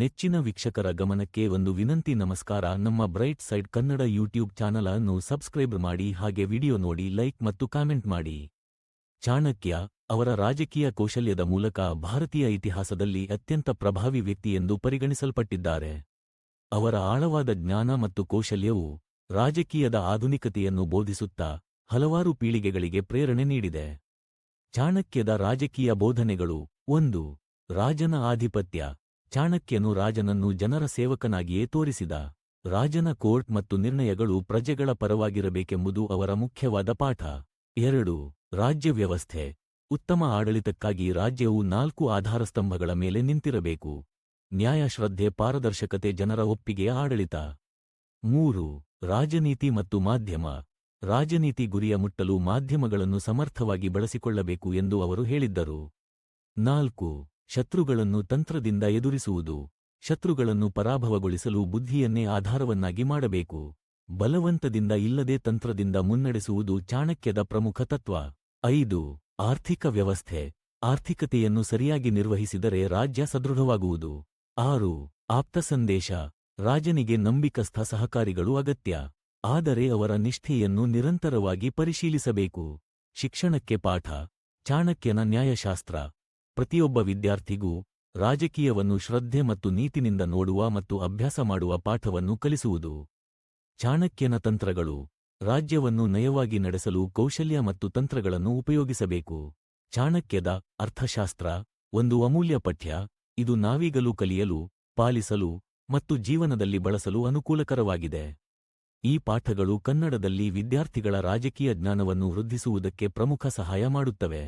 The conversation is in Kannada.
ನೆಚ್ಚಿನ ವೀಕ್ಷಕರ ಗಮನಕ್ಕೆ ಒಂದು ವಿನಂತಿ ನಮಸ್ಕಾರ. ನಮ್ಮ bright side Kannada YouTube channel ಅನ್ನು ಸಬ್ಸ್ಕ್ರೈಬ್ ಮಾಡಿ, ಹಾಗೆ ವಿಡಿಯೋ ನೋಡಿ, ಲೈಕ್ ಮತ್ತು ಕಾಮೆಂಟ್ ಮಾಡಿ. ಚಾಣಕ್ಯ ಅವರ ರಾಜಕೀಯ ಕೌಶಲ್ಯದ ಮೂಲಕ ಭಾರತೀಯ ಇತಿಹಾಸದಲ್ಲಿ ಅತ್ಯಂತ ಪ್ರಭಾವಿ ವ್ಯಕ್ತಿ ಎಂದು ಪರಿಗಣಿಸಲ್ಪಟ್ಟಿದ್ದಾರೆ. ಅವರ ಆಳವಾದ ಜ್ಞಾನ ಮತ್ತು ಕೌಶಲ್ಯವು ರಾಜಕೀಯದ ಆಧುನಿಕತೆಯನ್ನು ಬೋಧಿಸುತ್ತಾ ಹಲವಾರು ಪೀಳಿಗೆಗಳಿಗೆ ಪ್ರೇರಣೆ ನೀಡಿದೆ. ಚಾಣಕ್ಯದ ರಾಜಕೀಯ ಬೋಧನೆಗಳು ಒಂದು, ರಾಜನ ಆಧಿಪತ್ಯ. ಚಾಣಕ್ಯನು ರಾಜನನ್ನು ಜನರ ಸೇವಕನಾಗಿಯೇ ತೋರಿಸಿದ. ರಾಜನ ಕೋರ್ಟ್ ಮತ್ತು ನಿರ್ಣಯಗಳು ಪ್ರಜೆಗಳ ಪರವಾಗಿರಬೇಕೆಂಬುದು ಅವರ ಮುಖ್ಯವಾದ ಪಾಠ. ಎರಡು, ರಾಜ್ಯ ವ್ಯವಸ್ಥೆ. ಉತ್ತಮ ಆಡಳಿತಕ್ಕಾಗಿ ರಾಜ್ಯವು ನಾಲ್ಕು ಆಧಾರಸ್ತಂಭಗಳ ಮೇಲೆ ನಿಂತಿರಬೇಕು. ನ್ಯಾಯಶ್ರದ್ಧೆ, ಪಾರದರ್ಶಕತೆ, ಜನರ ಒಪ್ಪಿಗೆಯ ಆಡಳಿತ. ಮೂರು, ರಾಜನೀತಿ ಮತ್ತು ಮಾಧ್ಯಮ. ರಾಜನೀತಿ ಗುರಿಯ ಮುಟ್ಟಲು ಮಾಧ್ಯಮಗಳನ್ನು ಸಮರ್ಥವಾಗಿ ಬಳಸಿಕೊಳ್ಳಬೇಕು ಎಂದು ಅವರು ಹೇಳಿದ್ದರು. ನಾಲ್ಕು ಶತ್ರುಗಳನ್ನು ತಂತ್ರದಿಂದ ಎದುರಿಸುವುದು, ಶತ್ರುಗಳನ್ನು ಪರಾಭವಗೊಳಿಸಲು ಬುದ್ಧಿಯನ್ನೇ ಆಧಾರವನ್ನಾಗಿ ಮಾಡಬೇಕು. ಬಲವಂತದಿಂದ ಇಲ್ಲದೆ ತಂತ್ರದಿಂದ ಮುನ್ನಡೆಸುವುದು ಚಾಣಕ್ಯದ ಪ್ರಮುಖ ತತ್ವ. ಐದು, ಆರ್ಥಿಕ ವ್ಯವಸ್ಥೆ. ಆರ್ಥಿಕತೆಯನ್ನು ಸರಿಯಾಗಿ ನಿರ್ವಹಿಸಿದರೆ ರಾಜ್ಯ ಸದೃಢವಾಗುವುದು. ಆರು, ಆಪ್ತ ಸಂದೇಶ. ರಾಜನಿಗೆ ನಂಬಿಕಸ್ಥ ಸಹಕಾರಿಗಳು ಅಗತ್ಯ. ಆದರೆ ಅವರ ನಿಷ್ಠೆಯನ್ನು ನಿರಂತರವಾಗಿ ಪರಿಶೀಲಿಸಬೇಕು. ಶಿಕ್ಷಣಕ್ಕೆ ಪಾಠ. ಚಾಣಕ್ಯನ ನ್ಯಾಯಶಾಸ್ತ್ರ. ಪ್ರತಿಯೊಬ್ಬ ವಿದ್ಯಾರ್ಥಿಗೂ ರಾಜಕೀಯವನ್ನು ಶ್ರದ್ಧೆ ಮತ್ತು ನೀತಿನಿಂದ ನೋಡುವ ಮತ್ತು ಅಭ್ಯಾಸ ಮಾಡುವ ಪಾಠವನ್ನು ಕಲಿಸುವುದು. ಚಾಣಕ್ಯನ ತಂತ್ರಗಳು ರಾಜ್ಯವನ್ನು ನಯವಾಗಿ ನಡೆಸಲು ಕೌಶಲ್ಯ ಮತ್ತು ತಂತ್ರಗಳನ್ನು ಉಪಯೋಗಿಸಬೇಕು. ಚಾಣಕ್ಯದ ಅರ್ಥಶಾಸ್ತ್ರ ಒಂದು ಅಮೂಲ್ಯ ಪಠ್ಯ, ಇದು ನಾವೀಗಲು ಕಲಿಯಲು, ಪಾಲಿಸಲು ಮತ್ತು ಜೀವನದಲ್ಲಿ ಬಳಸಲು ಅನುಕೂಲಕರವಾಗಿದೆ. ಈ ಪಾಠಗಳು ಕನ್ನಡದಲ್ಲಿ ವಿದ್ಯಾರ್ಥಿಗಳ ರಾಜಕೀಯ ಜ್ಞಾನವನ್ನು ವೃದ್ಧಿಸುವುದಕ್ಕೆ ಪ್ರಮುಖ ಸಹಾಯ ಮಾಡುತ್ತವೆ.